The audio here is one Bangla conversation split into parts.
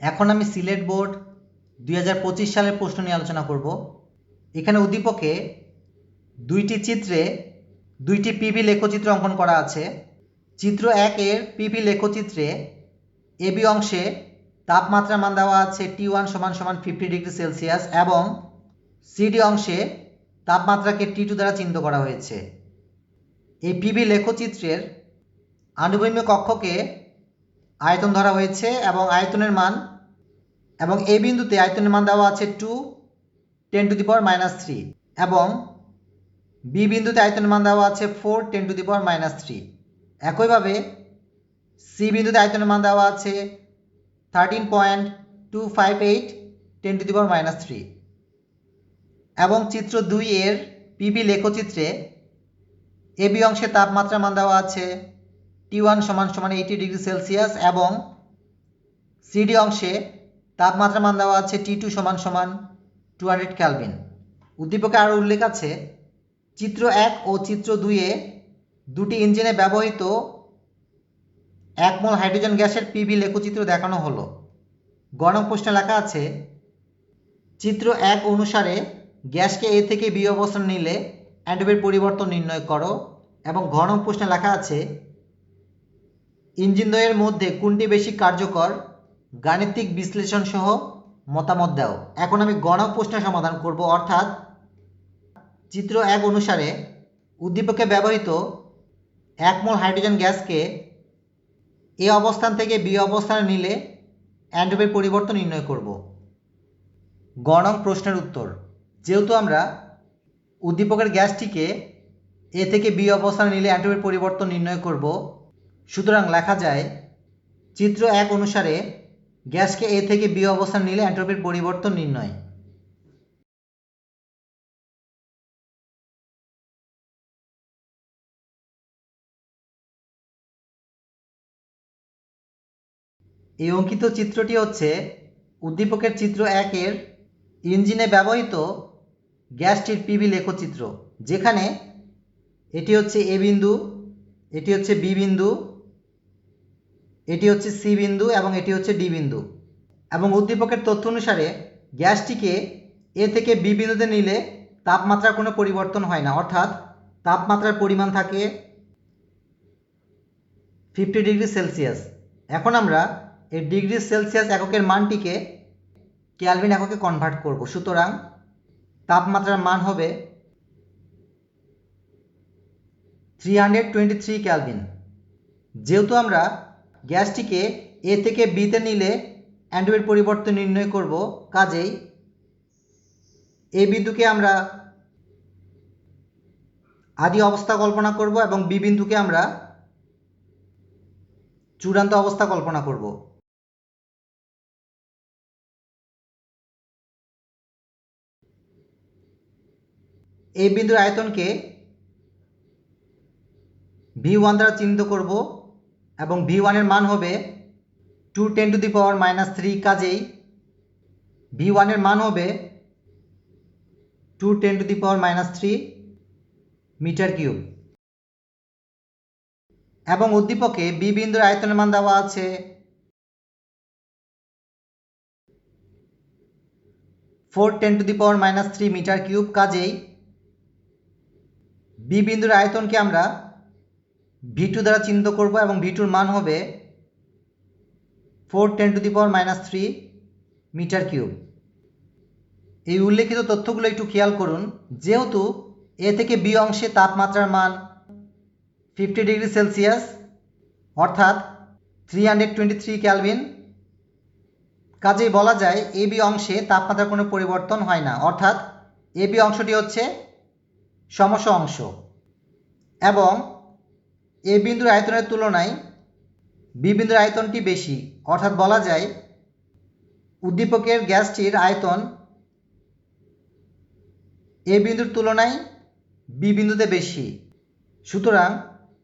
এখন আমি সিলেট বোর্ড দুই হাজার পঁচিশ সালের প্রশ্ন নিয়ে আলোচনা করব। এখানে উদ্দীপকে দুইটি চিত্রে দুইটি পিভি লেখচিত্র অঙ্কন করা আছে। চিত্র একের পিভি লেখচিত্রে এবি অংশে তাপমাত্রার মান দেওয়া আছে টি ওয়ান সমান সমান ফিফটি ডিগ্রি সেলসিয়াস এবং সিডি অংশে তাপমাত্রাকে টি টু দ্বারা চিহ্নিত করা হয়েছে। এই পিভি লেখচিত্রের আনুভূমিক কক্ষকে আয়তন ধরা হয়েছে এবং আয়তনের মান, এবং এই বিন্দুতে আয়তনের মান দেওয়া আছে two ten to the power minus three এবং বি বিন্দুতে আয়তনের মান দেওয়া আছে four ten to the power minus three একইভাবে সি বিন্দুতে আয়তনের মান দেওয়া আছে thirteen point two five eight ten to the power minus three এবং চিত্র দুই এর পিবি লেখচিত্রে এবি অংশে তাপমাত্রা মান দেওয়া আছে টি ওয়ান সমান সমান এইটি ডিগ্রি সেলসিয়াস এবং সিডি অংশে তাপমাত্রা মান দেওয়া আছে টি টু সমান সমান টু হান্ড্রেড ক্যালভিন উদ্দীপকে আরও উল্লেখ আছে, চিত্র এক ও চিত্র দুইয়ে দুটি ইঞ্জিনে ব্যবহৃত এক মোল হাইড্রোজেন গ্যাসের পিভি লেখচিত্র দেখানো হলো। গণক প্রশ্নে লেখা আছে, চিত্র এক অনুসারে গ্যাসকে এ থেকে বি অবস্থান নিলে অ্যান্টোপের পরিবর্তন নির্ণয় করো এবং ঘন প্রশ্নে লেখা আছে ইঞ্জিন দ্বয়ের মধ্যে কোনটি বেশি কার্যকর? গাণিতিক বিশ্লেষণ সহ মতামত দাও। এখন আমি গণক প্রশ্নের সমাধান করব, অর্থাৎ চিত্র এক অনুসারে উদ্দীপকে ব্যবহৃত এক মোল হাইড্রোজেন গ্যাসকে এ অবস্থান থেকে বি অবস্থানে নিলে অ্যান্ড্রোপের পরিবর্তন নির্ণয় করব। গণক প্রশ্নের উত্তর। যেহেতু আমরা উদ্দীপকের গ্যাসটিকে এ থেকে বি অবস্থানে নিলে অ্যান্টোপের পরিবর্তন নির্ণয় করব সুতরাং লেখা যায়, চিত্র এক অনুসারে গ্যাসকে এ থেকে বি অবস্থান নিলে অ্যান্ট্রপির পরিবর্তন নির্ণয়। এই অঙ্কিত চিত্রটি হচ্ছে উদ্দীপকের চিত্র একের ইঞ্জিনে ব্যবহৃত গ্যাসটির পিভি লেখচিত্র, যেখানে এটি হচ্ছে এ বিন্দু, এটি হচ্ছে বি বিন্দু এটি হচ্ছে সি বিন্দু এবং এটি হচ্ছে ডি বিন্দু। এবং উদ্দীপকের তথ্য অনুসারে, গ্যাসটিকে এ থেকে বি বিন্দুতে নিলে তাপমাত্রার কোনো পরিবর্তন হয় না। অর্থাৎ, তাপমাত্রার পরিমাণ থাকে ফিফটি ডিগ্রি সেলসিয়াস। এখন আমরা এই ডিগ্রি সেলসিয়াস এককের মানটিকে ক্যালভিন এককে কনভার্ট করব। সুতরাং, তাপমাত্রার মান হবে three hundred twenty three kelvin যেহেতু আমরা গ্যাসটিকে এ থেকে বিতে নিলে অ্যান্ডোয়ের পরিবর্তন নির্ণয় করব। কাজেই এ বিন্দুকে আমরা আদি অবস্থা কল্পনা করব এবং বি বিন্দুকে আমরা চূড়ান্ত অবস্থা কল্পনা করব। এই বিন্দুর আয়তনকে ভি ওয়ান দ্বারা চিহ্নিত করব। এবং ভি ওয়ানের মান হবে two ten to the power minus three কাজেই ভি ওয়ানের মান হবে two ten to the power minus three metre cube এবং উদ্দীপকে বি বিন্দুর আয়তনের মান দেওয়া আছে four ten to the power minus three metre cube কাজেই বি বিন্দুর আয়তনকে আমরা ভি টু দ্বারা চিহ্নিত করব এবং ভি টুর মান হবে four ten to the power minus three metre cube. এই উল্লেখিত তথ্যগুলো একটু খেয়াল করুন। যেহেতু এ থেকে বি অংশে তাপমাত্রার মান ফিফটি ডিগ্রি সেলসিয়াস, অর্থাৎ three hundred twenty three kelvin কাজেই বলা যায় এ বি অংশে তাপমাত্রার কোনো পরিবর্তন হয় না, অর্থাৎ এ বি অংশটি হচ্ছে সমস্য অংশ। এবং এ বিন্দুর আয়তনের তুলনায় বি বিন্দুর আয়তনটি বেশি। অর্থাৎ বলা যায়, উদ্দীপকের গ্যাসটির আয়তন এ বিন্দুর তুলনায় বি বিন্দুতে বেশি। সুতরাং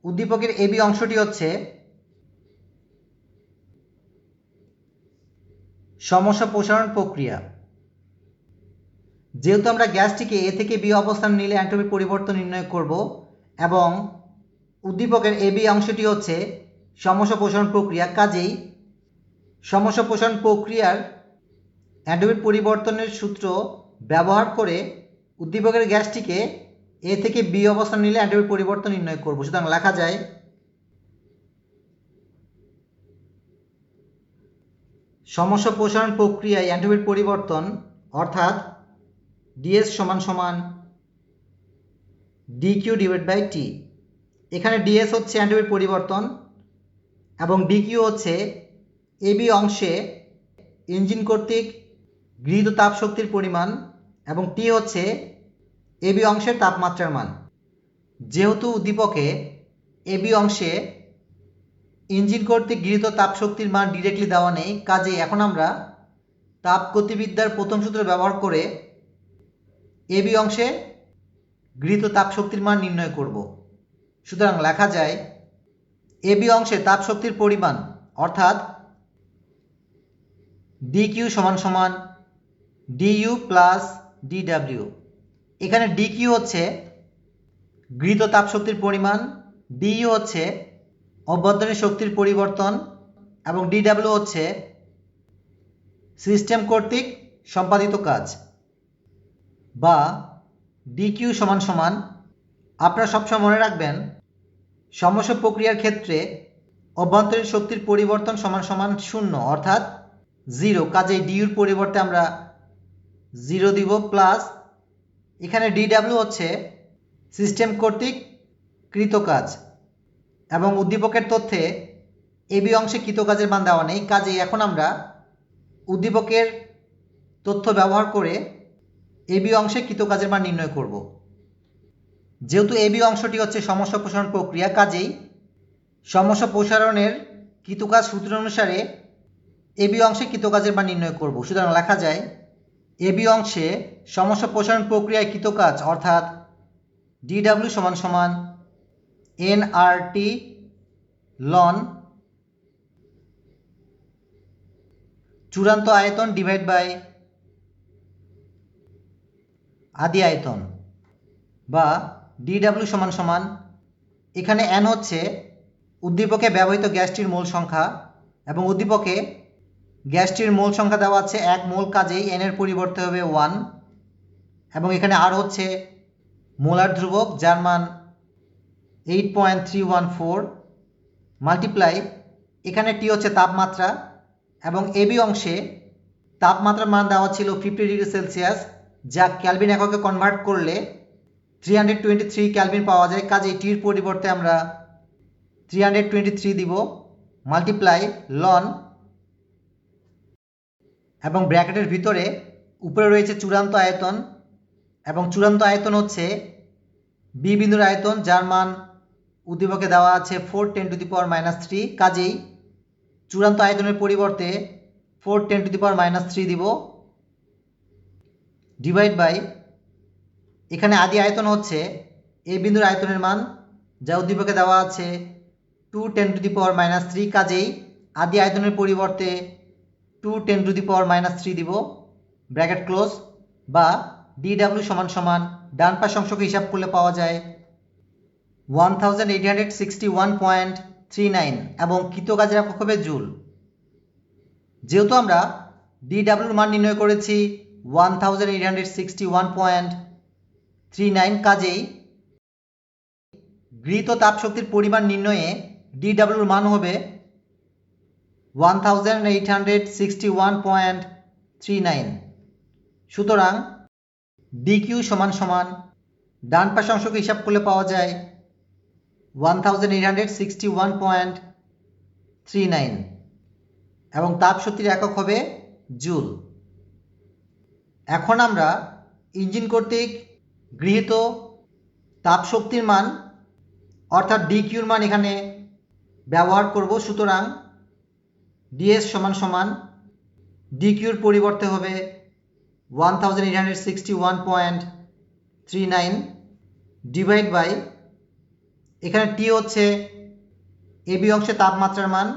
উদ্দীপকের এ বি অংশটি হচ্ছে সমস্যা প্রসারণ প্রক্রিয়া। যেহেতু আমরা গ্যাসটিকে এ থেকে বি অবস্থান নিলে অ্যান্টোমিক পরিবর্তন নির্ণয় করব এবং উদ্দীপকের এ বি অংশটি হচ্ছে সমস্যা প্রসারণ প্রক্রিয়া। কাজেই সমস্যা প্রসারণ প্রক্রিয়ার অ্যান্ডোবিট পরিবর্তনের সূত্র ব্যবহার করে উদ্দীপকের গ্যাসটিকে এ থেকে বি অবস্থান নিলে অ্যান্ডোবিট পরিবর্তন নির্ণয় করব। সুতরাং লেখা যায় সমস্যা প্রসারণ প্রক্রিয়ায় অ্যান্ডোবিট পরিবর্তন অর্থাৎ ডিএস সমান সমান D Q divide by T এখানে ডিএস হচ্ছে অ্যান্ডোবিট পরিবর্তন এবং ডিকিউ হচ্ছে এবি অংশে ইঞ্জিন কর্তৃক গৃহীত তাপ শক্তির পরিমাণ এবং টি হচ্ছে এবি অংশের তাপমাত্রার মান। যেহেতু উদ্দীপকে এবি অংশে ইঞ্জিন কর্তৃক গৃহীত তাপ শক্তির মান ডিরেক্টলি দেওয়া নেই, কাজেই এখন আমরা তাপ গতিবিদ্যার প্রথম সূত্র ব্যবহার করে এবি অংশে গৃহীত তাপ শক্তির মান নির্ণয় করব। সুতরাং লেখা যায় এবি অংশে তাপ শক্তির পরিমাণ, অর্থাৎ ডি কিউ সমান সমান D U plus D W এখানে ডি কিউ হচ্ছে গৃহীত তাপ শক্তির পরিমাণ ডিইউ হচ্ছে অভ্যন্তরীণ শক্তির পরিবর্তন, এবং ডিডাব্লিউ হচ্ছে সিস্টেম কর্তৃক সম্পাদিত কাজ, বা ডিকিউ সমান সমান আপনারা সবসময় মনে রাখবেন সমস্যা প্রক্রিয়ার ক্ষেত্রে অভ্যন্তরীণ শক্তির পরিবর্তন সমান সমান শূন্য, অর্থাৎ জিরো। কাজেই ডিউর পরিবর্তে আমরা জিরো দিব প্লাস এখানে ডিডাব্লিউ হচ্ছে সিস্টেম কর্তৃক কৃত কাজ, এবং উদ্দীপকের তথ্যে এবি অংশে কৃতকাজের মান দেওয়া নেই। কাজেই এখন আমরা উদ্দীপকের তথ্য ব্যবহার করে এবি অংশে কৃতকাজের মান নির্ণয় করব। যেহেতু এবি অংশটি হচ্ছে সমস্যা প্রসারণ প্রক্রিয়া, কাজেই সমস্যা প্রসারণের কৃতকাজ সূত্র অনুসারে এবি অংশে কৃতকাজের মান নির্ণয় করব। সুতরাং লেখা যায় এবি অংশে সমস্যা প্রসারণ প্রক্রিয়ায় কৃতকাজ, অর্থাৎ ডিডাব্লিউ সমান সমান এনআরটি লন চূড়ান্ত আয়তন ডিভাইড বাই আদি আয়তন বা ডিডাব্লিউ সমান সমান, এখানে এন হচ্ছে উদ্দীপকে ব্যবহৃত গ্যাসটির মূল সংখ্যা এবং উদ্দীপকে গ্যাসটির মূল সংখ্যা দেওয়া আছে এক মূল কাজেই এনের পরিবর্তে হবে ওয়ান এবং এখানে আর হচ্ছে মোলার ধ্রুবক যার মান eight point three one four multiply এখানে টি হচ্ছে তাপমাত্রা এবং এবি অংশে তাপমাত্রার মান দেওয়া ছিল ফিফটি ডিগ্রি সেলসিয়াস যা ক্যালভিন এককে কনভার্ট করলে three hundred twenty three kelvin পাওয়া যায়। কাজে টির পরিবর্তে আমরা থ্রি হান্ড্রেড টোয়েন্টি থ্রি দিব মাল্টিপ্লাই লন এবং ব্র্যাকেটের ভিতরে উপরে রয়েছে চূড়ান্ত আয়তন এবং চূড়ান্ত আয়তন হচ্ছে বি বিন্দুর আয়তন, যার মান উদ্দীপকে দেওয়া আছে four ten to the power minus three কাজেই চূড়ান্ত আয়তনের পরিবর্তে four ten to the power minus three দিব। ডিভাইড বাই এখানে আদি আয়তন হচ্ছে এ বিন্দুর আয়তনের মান, যা উদ্দীপকে দেওয়া আছে two ten to the power minus three কাজেই আদি আয়তনের পরিবর্তে two ten to the power minus three দিব, ব্র্যাকেট ক্লোজ, বা ডিডাব্লিউ সমান সমান ডান পাশ অংশকে হিসাব করলে পাওয়া যায় one thousand eight hundred sixty one point three nine এবং কৃতকাজের একক হবে জুল। যেহেতু আমরা ডিডাব্লিউর মান নির্ণয় করেছি one thousand eight hundred sixty one point three nine কাজেই গৃহীত তাপশক্তির পরিমাণ নির্ণয়ে ডিডাব্লিউর মান হবে one thousand eight hundred sixty one point three nine. সুতরাং ডিকিউ সমান সমান, ডান পাশ অংশকে হিসাব করলে পাওয়া যায় one thousand eight hundred sixty one point three nine এবং তাপশক্তির একক হবে জুল। এখন আমরা ইঞ্জিন কর্তৃক গৃহীত তাপশক্তির মান, অর্থাৎ ডিকিউর মান এখানে ব্যবহার করব, সুতরাং ডিএস সমান সমান ডিকিউর পরিবর্তে হবে one thousand eight hundred sixty one point three nine divide by এখানে টি হচ্ছে এবি অংশে তাপমাত্রার মান,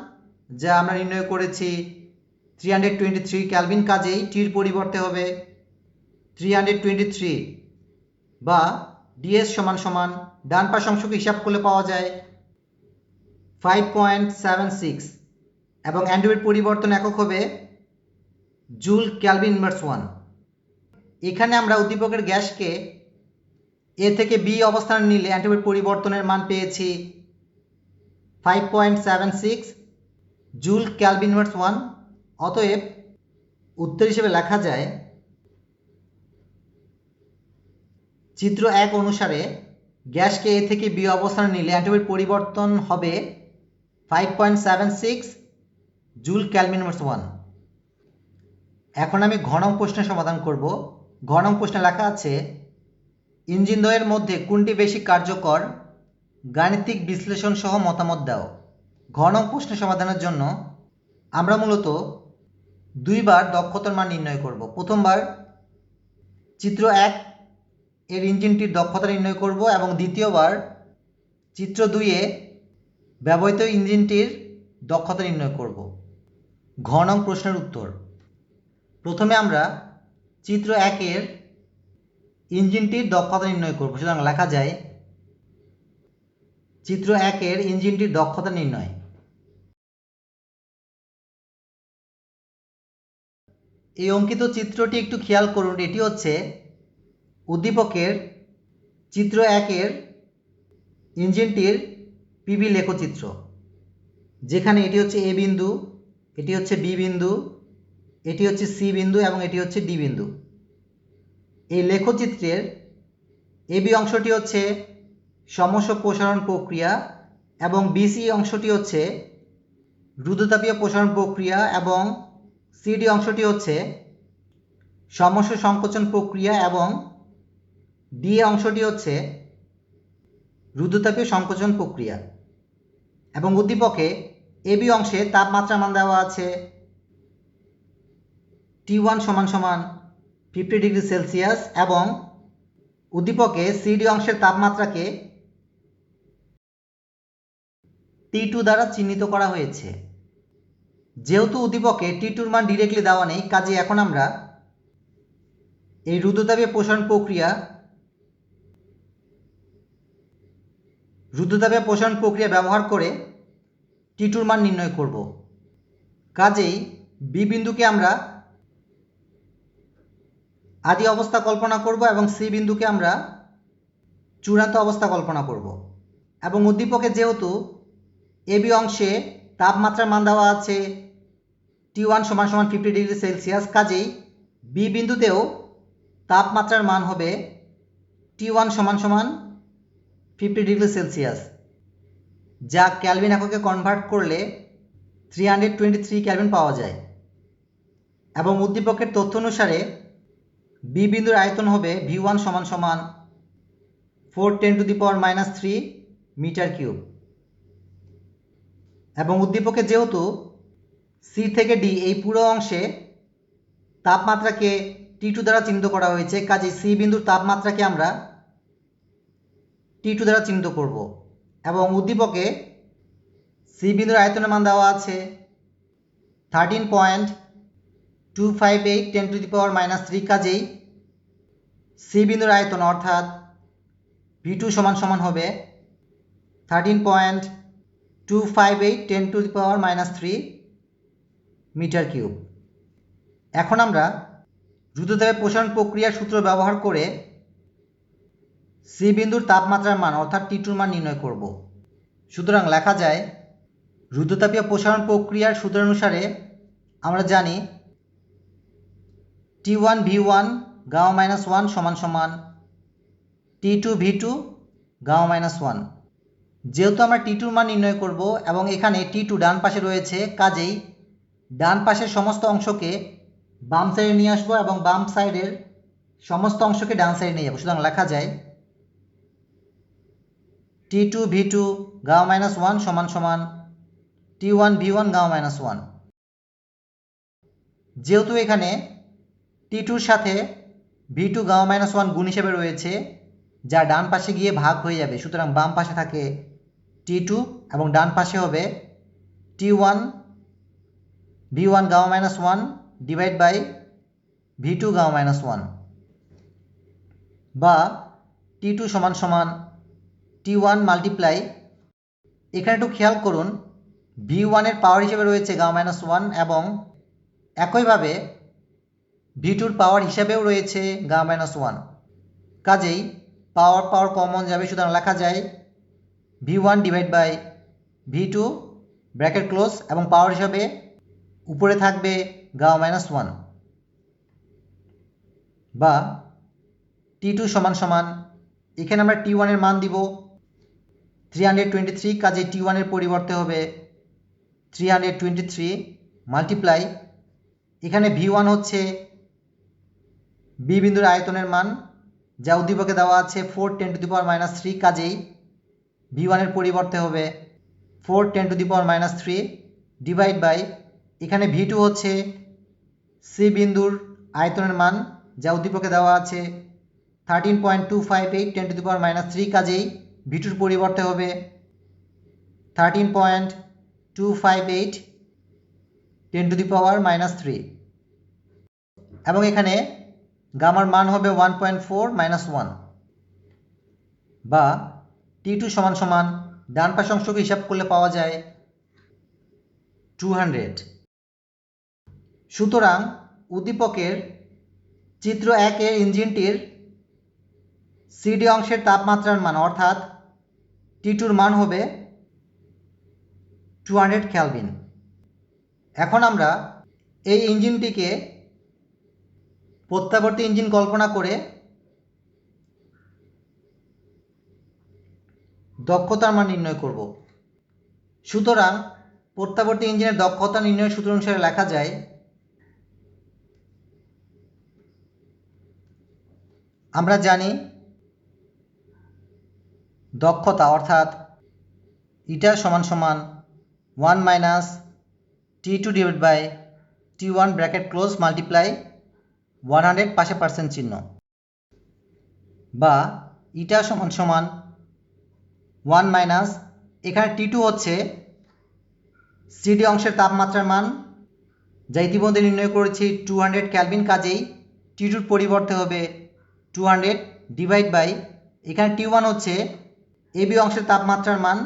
যা আমরা নির্ণয় করেছি three hundred twenty three kelvin কাজেই টির পরিবর্তে হবে থ্রি হান্ড্রেড টোয়েন্টি থ্রি বা ডিএস সমান সমান ডান পাশ অংশকে হিসাব করলে পাওয়া যায় ফাইভ পয়েন্ট সেভেন সিক্স এবং অ্যান্টিউড পরিবর্তন একক হবে জুল ক্যালভিন ইনভার্স ওয়ান। এখানে আমরা উদ্দীপকের গ্যাসকে এ থেকে বি অবস্থান নিলে অ্যান্টিউড পরিবর্তনের মান পেয়েছি five point seven six joule kelvin inverse one. অতএব উত্তর হিসেবে লেখা যায় চিত্র এক অনুসারে গ্যাসকে এ থেকে বি অবস্থানে নিলে অ্যান্টিউড পরিবর্তন হবে five point seven six joule inverse one এখন আমি ঘনম প্রশ্নের সমাধান করব। ঘনম প্রশ্নে লেখা আছে, ইঞ্জিন দ্বয়ের মধ্যে কোনটি বেশি কার্যকর? গাণিতিক বিশ্লেষণ সহ মতামত দাও। ঘনম প্রশ্নের সমাধানের জন্য আমরা মূলত দুইবার দক্ষতার মান নির্ণয় করব। প্রথমবার চিত্র এক এর ইঞ্জিনটির দক্ষতা নির্ণয় করব এবং দ্বিতীয়বার চিত্র দুইয়ে ব্যবহৃত ইঞ্জিনটির দক্ষতা নির্ণয় করব। ঘ নং প্রশ্নের উত্তর। প্রথমে আমরা চিত্র একের ইঞ্জিনটির দক্ষতা নির্ণয় করব। সুতরাং লেখা যায়, চিত্র একের ইঞ্জিনটির দক্ষতা নির্ণয়। এই অঙ্কিত চিত্রটি একটু খেয়াল করুন, এটি হচ্ছে উদ্দীপকের চিত্র একের ইঞ্জিনটির পিবি লেখচিত্র, যেখানে এটি হচ্ছে এ বিন্দু, এটি হচ্ছে বি বিন্দু, এটি হচ্ছে সি বিন্দু এবং এটি হচ্ছে ডি বিন্দু। এই লেখচিত্রের এবি অংশটি হচ্ছে সমস্য প্রসারণ প্রক্রিয়া এবং বিসি অংশটি হচ্ছে রুদ্রতাপীয় প্রসারণ প্রক্রিয়া এবং সিডি অংশটি হচ্ছে সমস্য সংকোচন প্রক্রিয়া এবং ডিএ অংশটি হচ্ছে রুদ্রতাপীয় সংকোচন প্রক্রিয়া এবং উদ্দীপকে এবি অংশে তাপমাত্রা মান দেওয়া আছে টি ওয়ান সমান সমান ফিফটি ডিগ্রি সেলসিয়াস এবং উদ্দীপকে সিডি অংশের তাপমাত্রাকে টি টু দ্বারা চিহ্নিত করা হয়েছে। যেহেতু উদ্দীপকে টি টুর মান ডিরেক্টলি দেওয়া নেই কাজে এখন আমরা এই রুদ্রতাপীয় প্রসারণ প্রক্রিয়া রুদ্রতাপীয় প্রসারণ প্রক্রিয়া ব্যবহার করে টিটুর মান নির্ণয় করব। কাজেই বি বিন্দুকে আমরা আদি অবস্থা কল্পনা করব এবং সি বিন্দুকে আমরা চূড়ান্ত অবস্থা কল্পনা করব। এবং উদ্দীপকে যেহেতু এবি অংশে তাপমাত্রার মান দেওয়া আছে, টি ওয়ান সমান সমান ফিফটি ডিগ্রি সেলসিয়াস, কাজেই বি বিন্দুতেও তাপমাত্রার মান হবে টি ওয়ান সমান সমান ফিফটি ডিগ্রি সেলসিয়াস, যা ক্যালভিন এককে কনভার্ট করলে three hundred twenty three kelvin পাওয়া যায়। এবং উদ্দীপকের তথ্য অনুসারে বি বিন্দুর আয়তন হবে ভি ওয়ান সমান সমান four ten to the power minus three metre cube এবং উদ্দীপকে যেহেতু সি থেকে ডি এই পুরো অংশে তাপমাত্রাকে টি টু দ্বারা চিহ্নিত করা হয়েছে কাজে সি বিন্দুর তাপমাত্রাকে আমরা টি টু দ্বারা চিহ্নিত করব। এবং উদ্দীপকে সি বিন্দুর আয়তনের মান দেওয়া আছে thirteen point two five eight ten to the power minus three কাজেই সি বিন্দুর আয়তন অর্থাৎ ভি টু সমান সমান হবে thirteen point two five eight ten to the power minus three metre cube এখন আমরা দ্রুততাপে প্রসারণ প্রক্রিয়ার সূত্র ব্যবহার করে সি বিন্দুর তাপমাত্রার মান অর্থাৎ টি টুর মান নির্ণয় করব। সুতরাং লেখা যায়, রুদ্রতাপীয় প্রসারণ প্রক্রিয়ার সূত্র অনুসারে আমরা জানি T one V one gamma minus one সমান সমান T two V two gamma minus one. যেহেতু আমরা টি টুর মান নির্ণয় করব এবং এখানে টি টু ডান পাশে রয়েছে, কাজেই ডান পাশের সমস্ত অংশকে বাম সাইডে নিয়ে আসব এবং বাম সাইডের সমস্ত অংশকে ডান সাইডে নিয়ে যাব। সুতরাং লেখা যায় T two V two gamma minus one সমান সমান T one V one gamma minus one যেহেতু এখানে টি টুর সাথে V two gamma minus one গুণ হিসেবে রয়েছে, যা ডান পাশে গিয়ে ভাগ হয়ে যাবে, সুতরাং বাম পাশে থাকে টি টু এবং ডান পাশে হবে T one V one gamma minus one divide by V two gamma minus one বা টি টু সমান সমান টি ওয়ান মাল্টিপ্লাই এখানে একটু খেয়াল করুন ভি ওয়ানের পাওয়ার হিসেবে রয়েছে গামা মাইনাস ওয়ান এবং একইভাবে ভি টুর পাওয়ার হিসাবেও রয়েছে গামা মাইনাস ওয়ান কাজেই পাওয়ার পাওয়ার কমন যাবে, সুতরাং লেখা যায় V one divide by V two bracket close এবং পাওয়ার হিসাবে উপরে থাকবে গামা মাইনাস ওয়ান বা টি টু সমান সমান, এখানে আমরা টি ওয়ানের মান দিব থ্রি হান্ড্রেড টোয়েন্টি থ্রি কাজে টি ওয়ানের পরিবর্তে হবে three hundred twenty three multiply এখানে ভি ওয়ান হচ্ছে বি বিন্দুর আয়তনের মান, যা উদ্দীপকে দেওয়া আছে four ten to the power minus three কাজেই ভি ওয়ানের পরিবর্তে হবে four ten to the power minus three divide by এখানে ভি টু হচ্ছে সি বিন্দুর আয়তনের মান, যা উদ্দীপকে দেওয়া আছে thirteen point two five eight ten to the power minus three কাজেই ভি টুর পরিবর্তে হবে thirteen point two five eight ten to the power minus three এবং এখানে গামার মান হবে one point four minus one বা টি টু সমান সমান ডান পাশ অংশকে হিসাব করলে পাওয়া যায় টু হান্ড্রেড সুতরাং উদ্দীপকের চিত্র একের ইঞ্জিনটির সিডি অংশের তাপমাত্রার মান, অর্থাৎ টি টুর মান হবে টু হান্ড্রেড ক্যালভিন এখন আমরা এই ইঞ্জিনটিকে প্রত্যাবর্তী ইঞ্জিন কল্পনা করে দক্ষতার মান নির্ণয় করব। সুতরাং প্রত্যাবর্তী ইঞ্জিনের দক্ষতা নির্ণয়ের সূত্র অনুসারে লেখা যায় আমরা জানি দক্ষতা অর্থাৎ ইটা সমান সমান one minus T two divide by T one bracket close multiply one hundred পাশে পার্সেন্ট চিহ্ন। বা ইটা সমান সমান ওয়ান মাইনাস এখানে টি টু হচ্ছে সিডি অংশের তাপমাত্রার মান। যা ইতিমধ্যে নির্ণয় করেছি টু হান্ড্রেড ক্যালভিন কাজেই টি টুর পরিবর্তে হবে টু হান্ড্রেড ডিভাইড বাই, এখানে টি ওয়ান হচ্ছে এবি অংশের তাপমাত্রার মান,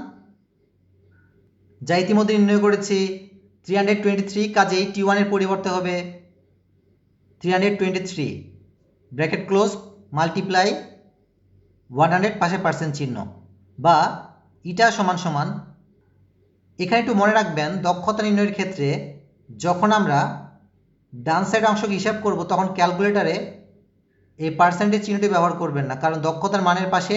যা ইতিমধ্যে নির্ণয় করেছি থ্রি হান্ড্রেড টোয়েন্টি থ্রি কাজেই টি ওয়ানের পরিবর্তে হবে three hundred twenty three bracket close multiply one hundred পাশে পার্সেন্ট চিহ্ন, বা ইটা সমান সমান। এখানে একটু মনে রাখবেন, দক্ষতা নির্ণয়ের ক্ষেত্রে যখন আমরা ডান সাইড অংশকে হিসাব করব, তখন ক্যালকুলেটারে এই পার্সেন্টেজ চিহ্নটি ব্যবহার করবেন না, কারণ দক্ষতার মানের পাশে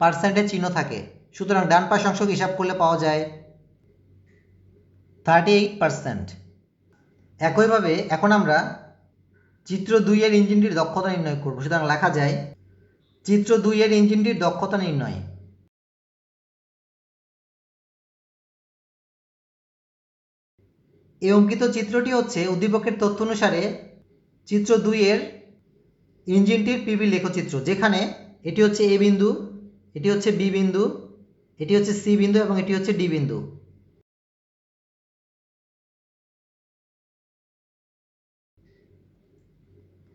পার্সেন্টেজ চিহ্ন থাকে। সুতরাং ডান পাশ অংশকে হিসাব করলে পাওয়া যায় থার্টি এইট পার্সেন্ট একইভাবে এখন আমরা চিত্র দুইয়ের ইঞ্জিনটির দক্ষতা নির্ণয় করব। সুতরাং লেখা যায়, চিত্র দুইয়ের ইঞ্জিনটির দক্ষতা নির্ণয়। এই অঙ্কিত চিত্রটি হচ্ছে উদ্দীপকের তথ্য অনুসারে চিত্র দুইয়ের ইঞ্জিনটির পিবি লেখচিত্র, যেখানে এটি হচ্ছে এ বিন্দু এটি হচ্ছে বি বিন্দু, এটি হচ্ছে সি বিন্দু এবং এটি হচ্ছে ডি বিন্দু।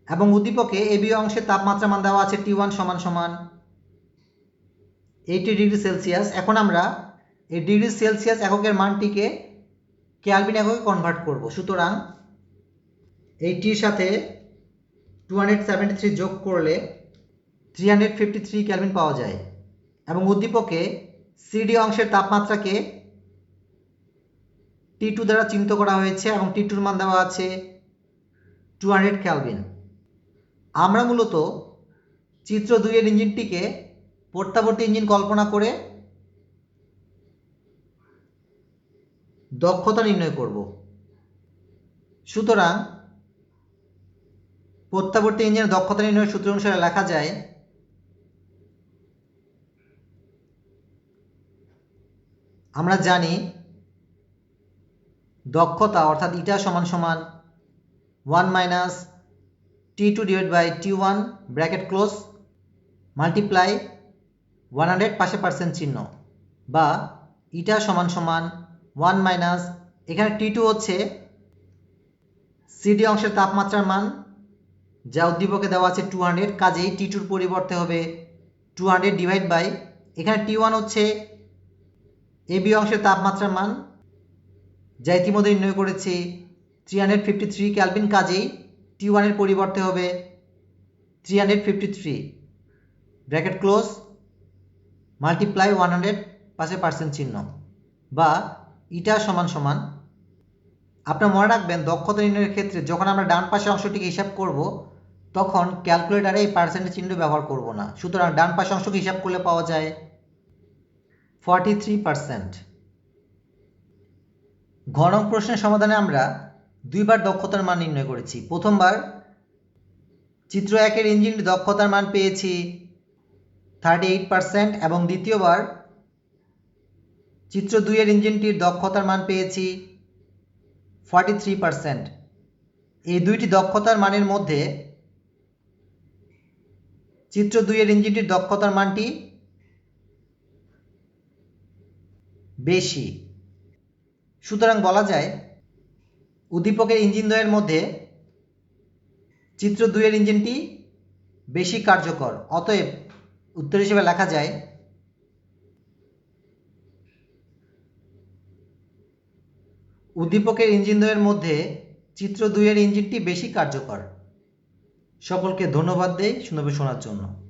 এবং উদ্দীপকে এ বি অংশের তাপমাত্রা মান দেওয়া আছে টি ওয়ান সমান সমান এইটি ডিগ্রি সেলসিয়াস। এখন আমরা এই ডিগ্রি সেলসিয়াস এককের মানটিকে ক্যালভিন এককে কনভার্ট করব। সুতরাং এইটির সাথে টু যোগ করলে three hundred fifty three kelvin পাওয়া যায়। এবং উদ্দীপকে সিডি অংশের তাপমাত্রাকে টি টু দ্বারা চিহ্নিত করা হয়েছে এবং টি টুর মান দেওয়া আছে টু হান্ড্রেড ক্যালভিন আমরা মূলত চিত্র দুইয়ের ইঞ্জিনটিকে প্রত্যাবর্তী ইঞ্জিন কল্পনা করে দক্ষতা নির্ণয় করব। সুতরাং প্রত্যাবর্তী ইঞ্জিনের দক্ষতা নির্ণয়ের সূত্র অনুসারে লেখা যায় আমরা জানি দক্ষতা অর্থাৎ ইটা সমান সমান one minus T two divide by T one bracket close multiply one hundred পাশে পার্সেন্ট চিহ্ন বা ইটা সমান সমান ওয়ান মাইনাস এখানে টি টু হচ্ছে সিডি অংশের তাপমাত্রার মান যা উদ্দীপকে দেওয়া আছে টু হান্ড্রেড, কাজেই টি টুর পরিবর্তে হবে টু হান্ড্রেড ডিভাইড বাই, এখানে টি ওয়ান হচ্ছে এ বি অংশের তাপমাত্রার মান, যা ইতিমধ্যে নির্ণয় করেছি three hundred fifty three kelvin কাজেই টি ওয়ানের পরিবর্তে হবে three hundred fifty three bracket close multiply one hundred পাশে পার্সেন্ট চিহ্ন, বা ইটা সমান সমান। আপনার মনে রাখবেন, দক্ষতা নির্ণয়ের ক্ষেত্রে যখন আমরা ডান পাশে অংশটিকে হিসাব করব, তখন ক্যালকুলেটারে এই পার্সেন্টেজ চিহ্ন ব্যবহার করব না। সুতরাং ডান পাশে অংশকে হিসাব করলে পাওয়া যায় ফর্টি থ্রি পার্সেন্ট ঘন প্রশ্নের সমাধানে আমরা দুইবার দক্ষতার মান নির্ণয় করেছি। প্রথমবার চিত্র একের ইঞ্জিনটি দক্ষতার মান পেয়েছি থার্টি এইট পার্সেন্ট এবং দ্বিতীয়বার চিত্র দুইয়ের ইঞ্জিনটির দক্ষতার মান পেয়েছি ফর্টি থ্রি পার্সেন্ট এই দুইটি দক্ষতার মানের মধ্যে চিত্র দুইয়ের ইঞ্জিনটির দক্ষতার মানটি বেশি। সুতরাং বলা যায়, উদ্দীপকের ইঞ্জিন দ্বয়ের মধ্যে চিত্র দুইয়ের ইঞ্জিনটি বেশি কার্যকর। অতএব উত্তর হিসেবে লেখা যায়, উদ্দীপকের ইঞ্জিন দ্বয়ের মধ্যে চিত্র দুইয়ের ইঞ্জিনটি বেশি কার্যকর। সকলকে ধন্যবাদ দেই সুন্দরভাবে শোনার জন্য।